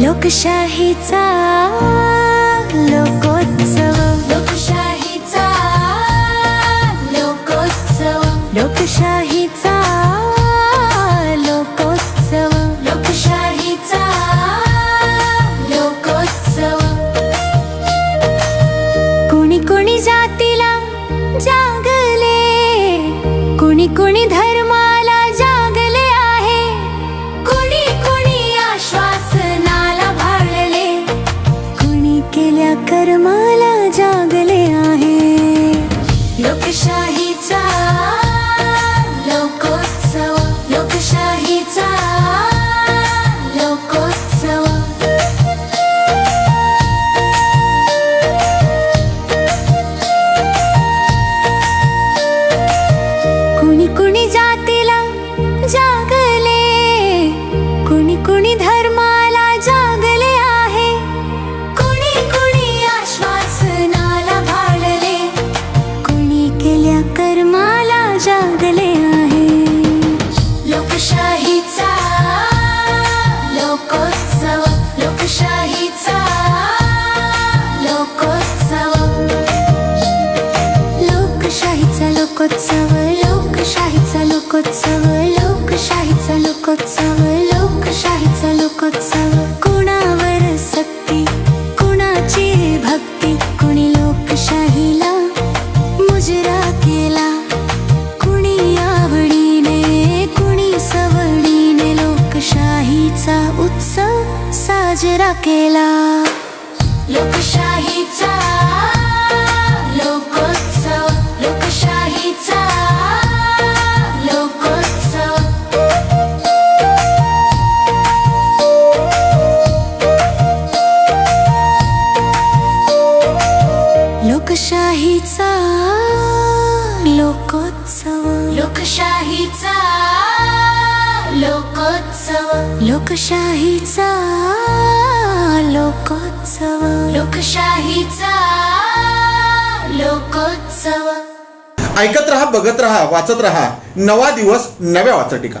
लोकशाहीचा लोकोत्सव. लोकशाहीचा लोकोत्सव. लोकशाहीचा लोकोत्सव. लोकशाहीचा लोकोत्सव. कुणी कुणी जातीला जागले कुणी कुणी लोकोत्सव लोकशाहीचा लोकोत्सव लोकशाहीचा लोकोत्सव. कुणावर सक्ती कुणाची भक्ती? कुणी लोकशाहीला मुजरा केला? कुणी आवडीने कुणी सवडीने लोकशाहीचा उत्सव साजरा केला? लोकशाहीचा लोकशाहीचा लोकोत्सव. लोकशाहीचा लोकोत्सव. लोकशाहीचा लोकोत्सव. लोकशाहीचा लोकोत्सव. ऐकत रहा बघत रहा वाचत रहा. नवा दिवस नव्या वाचटिका.